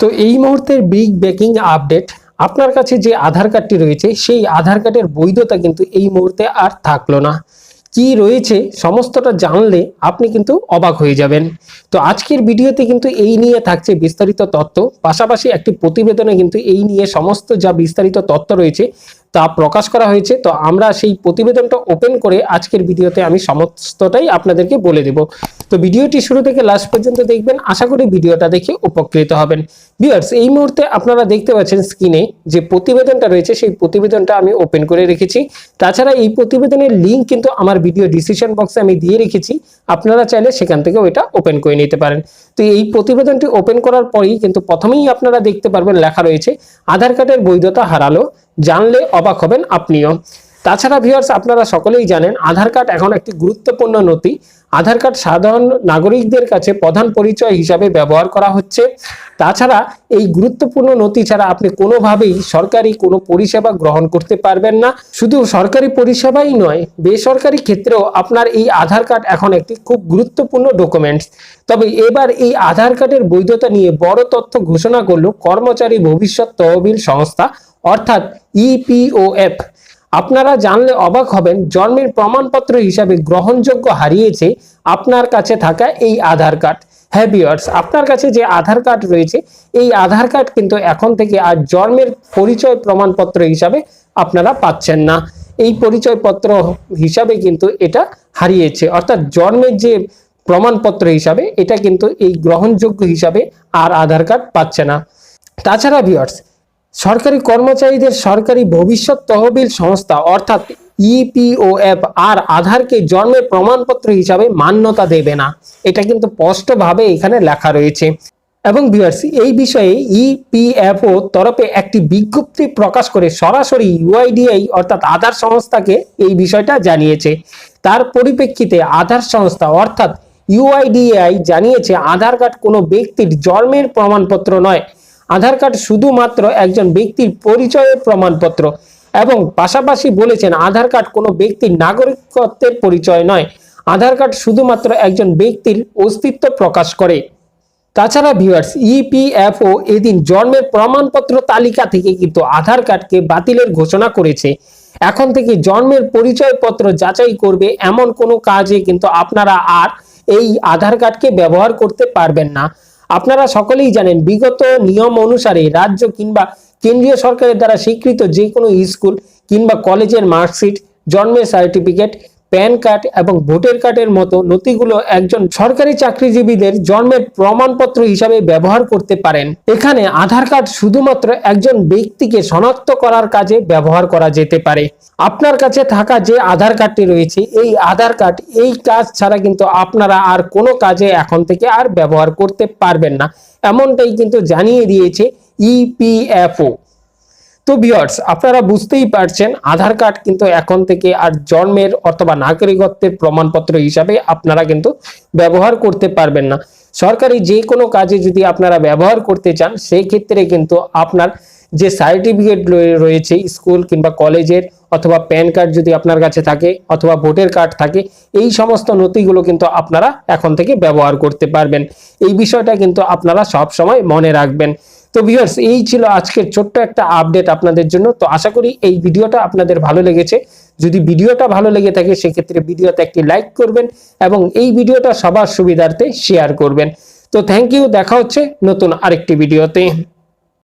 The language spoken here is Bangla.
তো এই মুহূর্তের বিগ ব্রেকিং আপডেট আপনার কাছে যে আধার কার্ডটি রয়েছে, সেই আধার কার্ডের বৈধতা কিন্তু এই মুহূর্তে আর থাকল না। কি রয়েছে সমস্তটা জানলে আপনি কিন্তু অবাক হয়ে যাবেন। তো আজকের ভিডিওতে কিন্তু এই নিয়ে থাকছে বিস্তারিত তথ্য। পাশাপাশি একটি প্রতিবেদনে কিন্তু এই নিয়ে সমস্ত যা বিস্তারিত তথ্য রয়েছে তা প্রকাশ করা হয়েছে। তো আমরা সেই প্রতিবেদনটা ওপেন করে আজকের ভিডিওতে আমি সমস্তটাই আপনাদেরকে বলে দেব। তো ভিডিওটি শুরু থেকে লাস্ট পর্যন্ত দেখবেন। আশা করি ভিডিওটা দেখে উপকৃত হবেন। ভিউয়ার্স এই মুহূর্তে আপনারা দেখতে পাচ্ছেন স্ক্রিনে যে প্রতিবেদনটা রয়েছে, সেই প্রতিবেদনটা আমি ওপেন করে রেখেছি। তাছাড়া এই প্রতিবেদনের লিঙ্ক কিন্তু আমার ভিডিও ডিসিশন বক্সে আমি দিয়ে রেখেছি। আপনারা চাইলে সেখান থেকেও এটা ওপেন করে নিতে পারেন। তো এই প্রতিবেদনটি ওপেন করার পরেই কিন্তু প্রথমেই আপনারা দেখতে পারবেন লেখা রয়েছে, আধার কার্ডের বৈধতা হারালো। জানলে অবাক হবেন আপনিও। তাছাড়া ভিউয়ার্স আপনারা সকলেই জানেন, আধার কার্ড এখন একটি গুরুত্বপূর্ণ নথি। আধার কার্ড সাধারণ নাগরিকদের কাছে প্রধান পরিচয় হিসাবে ব্যবহার করা হচ্ছে। তাছাড়া এই গুরুত্বপূর্ণ নথি ছাড়া আপনি কোনোভাবেই সরকারি কোনো পরিষেবা গ্রহণ করতে পারবেন না। শুধু সরকারি পরিষেবাই নয়, বেসরকারি ক্ষেত্রেও আপনার এই আধার কার্ড এখন একটি খুব গুরুত্বপূর্ণ ডকুমেন্টস তবে এবার এই আধার কার্ডের বৈধতা নিয়ে বড় তথ্য ঘোষণা করল কর্মচারী ভবিষ্যৎ তহবিল সংস্থা, অর্থাৎ E ইপিওএফ আপনারা জানলে অবাক হবেন, জন্মের প্রমাণপত্র হিসাবে গ্রহণযোগ্য হারিয়েছে আপনার কাছে থাকা এই আধার কার্ড। হ্যাঁ ভিউয়ার্স, আপনার কাছে যে আধার কার্ড রয়েছে, এই আধার কার্ড কিন্তু এখন থেকে আর জন্মের পরিচয় প্রমাণপত্র হিসাবে আপনারা পাচ্ছেন না। এই পরিচয়পত্র হিসাবে কিন্তু এটা হারিয়েছে। অর্থাৎ জন্মের যে প্রমাণপত্র হিসাবে, এটা কিন্তু এই গ্রহণযোগ্য হিসাবে আর আধার কার্ড পাচ্ছে না। তাছাড়া ভিউয়ার্স সরকারি কর্মচারীদের সরকারি ভবিষ্যৎ তহবিল সংস্থা, অর্থাৎ ইপিওএফ আর আধারকে জন্মের প্রমাণপত্র হিসাবে মান্যতা দেবে না। এটা কিন্তু স্পষ্টভাবে এখানে লেখা রয়েছে। এবং ভিউয়ার্স এই বিষয়ে ইপিএফও তরফে একটি বিজ্ঞপ্তি প্রকাশ করে সরাসরি ইউআইডিআই অর্থাৎ আধার সংস্থাকে এই বিষয়টা জানিয়েছে। তার পরিপ্রেক্ষিতে আধার সংস্থা, অর্থাৎ ইউআইডিআই জানিয়েছে আধার কার্ড কোনো ব্যক্তির জন্মের প্রমাণপত্র নয়। আধার কার্ড শুধুমাত্র একজন ব্যক্তির পরিচয়ের প্রমাণপত্র এবং পাশাপাশি বলেছেন আধার কার্ড কোনো ব্যক্তির নাগরিকত্বের পরিচয় নয়। আধার কার্ড শুধুমাত্র একজন ব্যক্তির অস্তিত্ব প্রকাশ করে। তাছাড়া ভিউয়ার্স ইপিএফও এদিন জন্মের প্রমাণপত্র তালিকা থেকে কিন্তু আধার কার্ডকে বাতিলের ঘোষণা করেছে। এখন থেকে জন্মের পরিচয়পত্র যাচাই করবে এমন কোনো কাজে কিন্তু আপনারা আর এই আধার কার্ডকে ব্যবহার করতে পারবেন না। আপনারা সকলেই জানেন, বিগত নিয়ম অনুসারে রাজ্য কিংবা কেন্দ্রীয় সরকারের দ্বারা স্বীকৃত যে কোনো স্কুল কিংবা কলেজের মার্কশিট, জন্মের সার্টিফিকেট প্যান কার্ড এবং ভোটার কার্ডের মতো নথিগুলো একজন সরকারি চাকরিজীবীদের জন্মের প্রমাণপত্র হিসাবে ব্যবহার করতে পারেন। এখানে আধার কার্ড শুধুমাত্র একজন ব্যক্তিকে শনাক্ত করার কাজে ব্যবহার করা যেতে পারে। আপনার কাছে থাকা যে আধার কার্ডটি রয়েছে, এই আধার কার্ড, এই কাজ ছাড়া কিন্তু আপনারা আর কোনো কাজে এখন থেকে আর ব্যবহার করতে পারবেন না। এমনটাই কিন্তু জানিয়ে দিয়েছে ইপিএফও। তো ভিউয়ার্স আপনারা বুঝতেই পারছেন, আধার কার্ড কিন্তু এখন থেকে আর জন্মের অথবা নাগরিকত্বের প্রমাণপত্র হিসাবে আপনারা কিন্তু ব্যবহার করতে পারবেন না। সরকারি যে কোনো কাজে যদি আপনারা ব্যবহার করতে চান সেই ক্ষেত্রে কিন্তু আপনার যে সার্টিফিকেট রয়েছে, স্কুল কিংবা কলেজের অথবা প্যান কার্ড যদি আপনার কাছে থাকে অথবা ভোটার কার্ড থাকে, এই সমস্ত নথিগুলো কিন্তু আপনারা এখন থেকে ব্যবহার করতে পারবেন। এই বিষয়টা কিন্তু আপনারা সব সময় মনে রাখবেন। তো ভিউয়ার্স এই ছিল আজকের ছোট্ট একটা আপডেট আপনাদের জন্য। তো আশা করি এই ভিডিওটা আপনাদের ভালো লেগেছে। যদি ভিডিওটা ভালো লেগে থাকে, সেক্ষেত্রে ভিডিওতে একটি লাইক করবেন এবং এই ভিডিওটা সবার সুবিধার্থে শেয়ার করবেন। তো থ্যাংক ইউ দেখা হচ্ছে নতুন আরেকটি ভিডিওতে